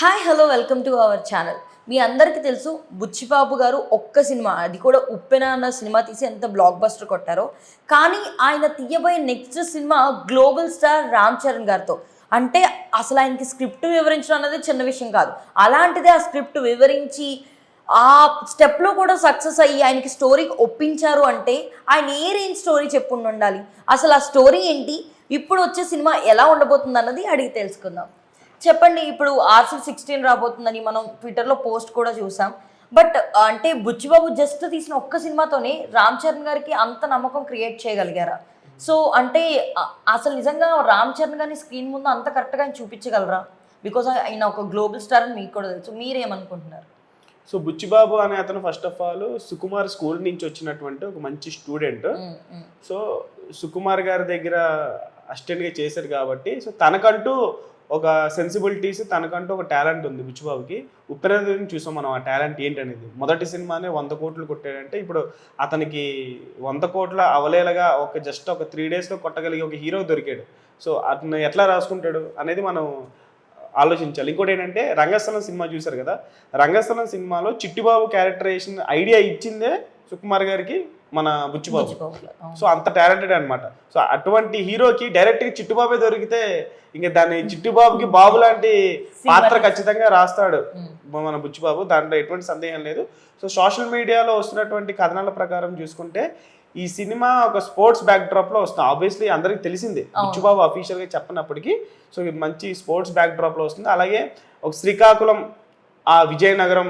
Hi hello welcome to our channel. మీ అందరికీ తెలుసు బుచ్చిబాబు గారు ఒక్క సినిమా అది కూడా ఉప్పెన అన్న సినిమా తీసి ఎంత బ్లాక్ బస్టర్ కొట్టారో. కానీ ఆయన తీయబోయే next cinema global star Ram Charan గారితో. అంటే అసలు ఆయనకి స్క్రిప్ట్ వివరించడం అనేది చిన్న విషయం కాదు. అలాంటిదే ఆ స్క్రిప్ట్ వివరించి ఆ స్టెప్లో కూడా సక్సెస్ అయ్యి ఆయనకి స్టోరీకి ఒప్పించారు అంటే ఆయన ఏ రేంజ్ స్టోరీ చెప్పుండి ఉండాలి? అసలు ఆ స్టోరీ ఏంటి? ఇప్పుడు వచ్చే సినిమా ఎలా ఉండబోతుంది అన్నది అడిగి తెలుసుకుందాం. చెప్పండి ఇప్పుడు ఆర్సీ సిక్స్టీన్ రాబోతుందని మనం ట్విట్టర్లో పోస్ట్ కూడా చూసాం. బట్ అంటే బుచ్చిబాబు జస్ట్ తీసిన ఒక్క సినిమాతోనే రామ్ చరణ్ గారికి అంత నమ్మకం క్రియేట్ చేయగలిగారా? సో అంటే అసలు నిజంగా రామ్ చరణ్ గారిని స్క్రీన్ ముందు అంత కరెక్ట్గా ఆయన చూపించగలరా? బికాజ్ ఆయన ఒక గ్లోబల్ స్టార్ అని మీకు కూడా తెలుసు. మీరేమనుకుంటున్నారు? సో బుచ్చిబాబు అనే అతను first of all Sukumar school నుంచి వచ్చినటువంటి ఒక మంచి స్టూడెంట్. సో సుకుమార్ గారి దగ్గర అసిస్టెంట్గా చేశారు కాబట్టి సో తనకంటూ ఒక సెన్సిబిలిటీస్ తనకంటూ ఒక టాలెంట్ ఉంది బుచ్చిబాబుకి. ఉప్పెనదిని చూసాం మనం ఆ టాలెంట్ ఏంటనేది. మొదటి సినిమానే వంద కోట్లు కొట్టాడంటే ఇప్పుడు అతనికి వంద కోట్ల అవలేలగా ఒక జస్ట్ ఒక త్రీ డేస్లో కొట్టగలిగే ఒక హీరో దొరికాడు. సో అతను ఎట్లా రాసుకుంటాడు అనేది మనం ఆలోచించాలి. ఇంకోటి ఏంటంటే రంగస్థలం సినిమా చూశారు కదా? రంగస్థలం సినిమాలో చిట్టిబాబు క్యారెక్టరేషన్ ఐడియా ఇచ్చిందే సుకుమార్ గారికి. మన బుచ్చిబాబు. సో అంత టాలెంటెడ్ అన్నమాట. సో అటువంటి హీరోకి డైరెక్ట్గా చిట్టుబాబే దొరికితే ఇంకా దాన్ని చిట్టుబాబుకి బాబు లాంటి పాత్ర ఖచ్చితంగా రాస్తాడు. మన బుచ్చిబాబు. దాంట్లో ఎటువంటి సందేహం లేదు. సో సోషల్ మీడియాలో వస్తున్నటువంటి కథనాల ప్రకారం చూసుకుంటే ఈ సినిమా ఒక స్పోర్ట్స్ బ్యాక్ డ్రాప్లో వస్తుంది. ఆబ్వియస్లీ అందరికి తెలిసిందే. బుచ్చిబాబు అఫీషియల్గా చెప్పినప్పటికీ సో ఇది మంచి స్పోర్ట్స్ బ్యాక్ డ్రాప్లో వస్తుంది. అలాగే ఒక శ్రీకాకుళం ఆ విజయనగరం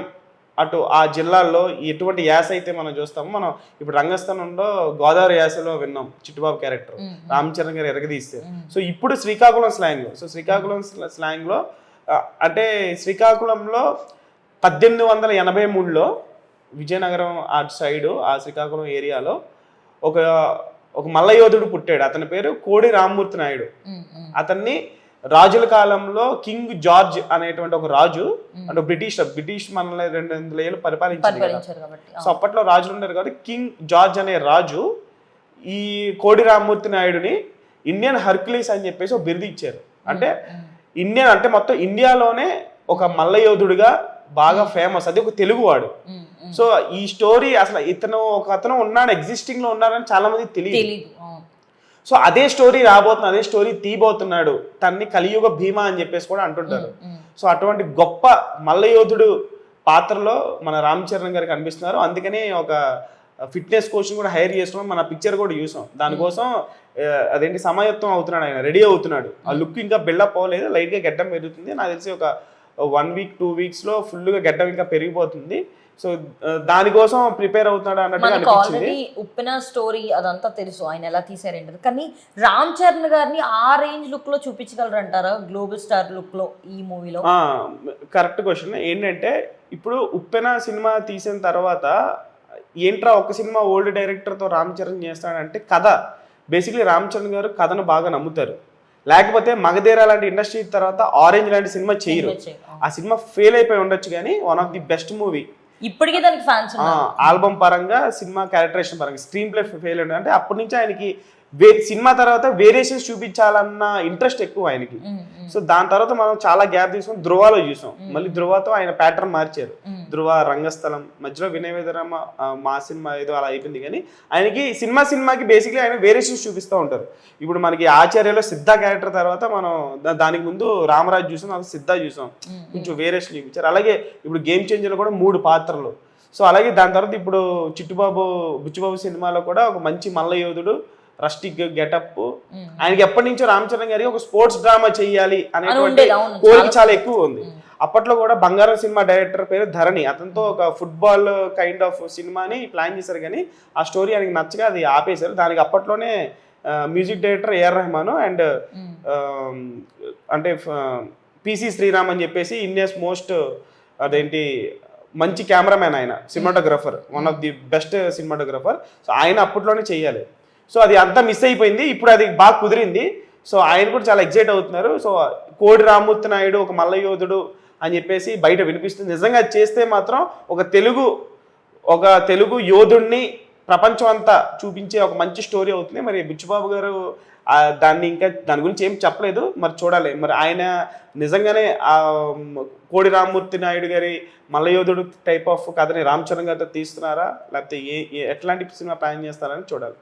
అటు ఆ జిల్లాల్లో ఎటువంటి యాస అయితే మనం చూస్తామో మనం ఇప్పుడు రంగస్థానంలో గోదావరి యాసలో విన్నాం చిట్టుబాబు క్యారెక్టర్. రామ్ చరణ్ గారు ఎరగదీస్తే. సో ఇప్పుడు శ్రీకాకుళం స్లాంగ్ సో శ్రీకాకుళం స్ల- స్లాంగ్లో ఆ, అంటే శ్రీకాకుళంలో పద్దెనిమిది వందల ఎనభై మూడులో విజయనగరం అటు సైడు ఆ శ్రీకాకుళం ఏరియాలో ఒక ఒక మల్లయోధుడు పుట్టాడు అతని పేరు కోడి రామ్మూర్తి నాయుడు. అతన్ని రాజుల కాలంలో కింగ్ జార్జ్ అనేటువంటి ఒక రాజు అంటే బ్రిటిష్ బ్రిటిష్ మనల్ని రెండు వందల ఏళ్ళు పరిపాలించారు కదా. సో అప్పట్లో రాజులు ఉన్నారు కాబట్టి కింగ్ జార్జ్ అనే రాజు ఈ కోడి రామ్మూర్తి నాయుడుని ఇండియన్ హర్క్లీస్ అని చెప్పేసి ఒక బిరుదు ఇచ్చారు. అంటే ఇండియన్ అంటే మొత్తం ఇండియాలోనే ఒక మల్లయోధుడిగా బాగా ఫేమస్ అది ఒక తెలుగువాడు. సో ఈ స్టోరీ అసలు ఇతను ఒక అతను ఉన్నాడు ఎగ్జిస్టింగ్లో ఉన్నాడని చాలా మంది తెలియదు. సో అదే స్టోరీ రాబోతుంది అదే స్టోరీ తీయబోతున్నాడు తన్ని కలియుగ భీమా అని చెప్పేసి కూడా అంటుంటారు. సో అటువంటి గొప్ప మల్లయోధుడు పాత్రలో మన రామ్ చరణ్ గారు కనిపిస్తున్నారు. అందుకని ఒక ఫిట్నెస్ కోచ్ కూడా హైర్ చేసుకున్నాం. మన పిక్చర్ కూడా చూసాం. దానికోసం అదేంటి సమాయత్తం అవుతున్నాడు ఆయన రెడీ అవుతున్నాడు. ఆ లుక్ ఇంకా బిల్డప్ అవ్వలేదు. లైట్గా గడ్డం పెరుగుతుంది. నాకు తెలిసి ఒక వన్ వీక్ టూ వీక్స్లో ఫుల్గా గడ్డం ఇంకా పెరిగిపోతుంది. సో ఆ, దానికోసం ప్రిపేర్ అవుతున్నాడు అనిపించింది. ఆల్రెడీ ఉప్పిన స్టోరీ అదంతా తెలుసు. ఆయన ఎలా తీసారేంటది కానీ రామ్ చరణ్ గారిని ఆ రేంజ్ లుక్లో చూపించగలరు అంటారా? గ్లోబల్ స్టార్ లుక్లో ఈ మూవీలో? కరెక్ట్ క్వశ్చన్ ఏంటంటే ఇప్పుడు ఉప్పెన సినిమా తీసిన తర్వాత ఏంట్రా ఒక సినిమా ఓల్డ్ డైరెక్టర్తో రామ్ చరణ్ చేస్తాడంటే కథ. బేసిక్లీ రామ్ చరణ్ గారు కథను బాగా నమ్ముతారు. లేకపోతే మగధీర లాంటి ఇండస్ట్రీ తర్వాత ఆరెంజ్ లాంటి సినిమా చేయరు. ఆ సినిమా ఫెయిల్ అయిపోయి ఉండొచ్చు కానీ one of the best movie ఇప్పటికీ దానికి ఫ్యాన్స్ ఆల్బమ్ పరంగా సినిమా క్యారెక్టరేషన్ పరంగా స్క్రీన్ ప్లే ఫెయిల్ అయ్యింది అంటే అప్పటి నుంచి ఆయనకి వే సినిమా తర్వాత వేరియేషన్స్ చూపించాలన్న ఇంట్రెస్ట్ ఎక్కువ ఆయనకి. సో దాని తర్వాత మనం చాలా గ్యాప్ తీసుకొని ధృవాలో చూసాం. మళ్ళీ ధృవతో ఆయన ప్యాటర్న్ మార్చారు. ధృవ రంగస్థలం మధ్యలో వినయ విధరామ మా సినిమా ఏదో అలా అయిపోయింది కానీ ఆయనకి సినిమా సినిమాకి బేసిక్లీ ఆయన వేరియేషన్స్ చూపిస్తూ ఉంటారు. ఇప్పుడు మనకి ఆచార్యలో సిద్ధ క్యారెక్టర్ తర్వాత మనం దానికి ముందు రామరాజ్ చూసాం అది సిద్ధ చూసాం. కొంచెం వేరియేషన్ చూపించారు. అలాగే ఇప్పుడు గేమ్ చేంజర్లో కూడా మూడు పాత్రలు. సో అలాగే దాని తర్వాత ఇప్పుడు చిట్టుబాబు బుచ్చిబాబు సినిమాలో కూడా ఒక మంచి మల్ల యోధుడు రస్టిక్ గెటప్. ఆయనకి ఎప్పటి నుంచో రామ్ చరణ్ గారికి ఒక స్పోర్ట్స్ డ్రామా చేయాలి అనేటువంటి. కోరిక చాలా ఎక్కువ ఉంది. అప్పట్లో కూడా బంగారం సినిమా డైరెక్టర్ పేరు ధరణి. అతనితో ఒక ఫుట్బాల్ కైండ్ ఆఫ్ సినిమాని ప్లాన్ చేశారు కానీ ఆ స్టోరీ ఆయనకి నచ్చగా అది ఆపేశారు. దానికి అప్పట్లోనే music director A R Rahman and. అంటే పిసి శ్రీరామ్ అని చెప్పేసి ఇండియాస్ మోస్ట్ అదేంటి మంచి కెమెరామ్యాన్ ఆయన cinematographer. One of the best cinematographer. So ఆయన అప్పట్లోనే చేయాలి. సో అది అంతా మిస్ అయిపోయింది. ఇప్పుడు అది బాగా కుదిరింది. సో ఆయన కూడా చాలా ఎగ్జైట్ అవుతున్నారు. సో కోడి రామూర్తి నాయుడు ఒక మల్లయోధుడు అని చెప్పేసి బయట వినిపిస్తుంది. నిజంగా చేస్తే మాత్రం ఒక తెలుగు ఒక తెలుగు యోధుడిని ప్రపంచం అంతా చూపించే ఒక మంచి స్టోరీ అవుతుంది. మరి బుచ్చిబాబు గారు దాన్ని ఇంకా దాని గురించి ఏం చెప్పలేదు. మరి చూడాలి. మరి ఆయన నిజంగానే ఆ కోడి రామ్మూర్తి నాయుడు గారి మల్లయోధుడు టైప్ ఆఫ్ కథని రామచరణ్ గారితో తీస్తున్నారా? లేకపోతే ఏ ఏ- ఎట్లాంటి సినిమా ప్లాన్ చేస్తారని చూడాలి.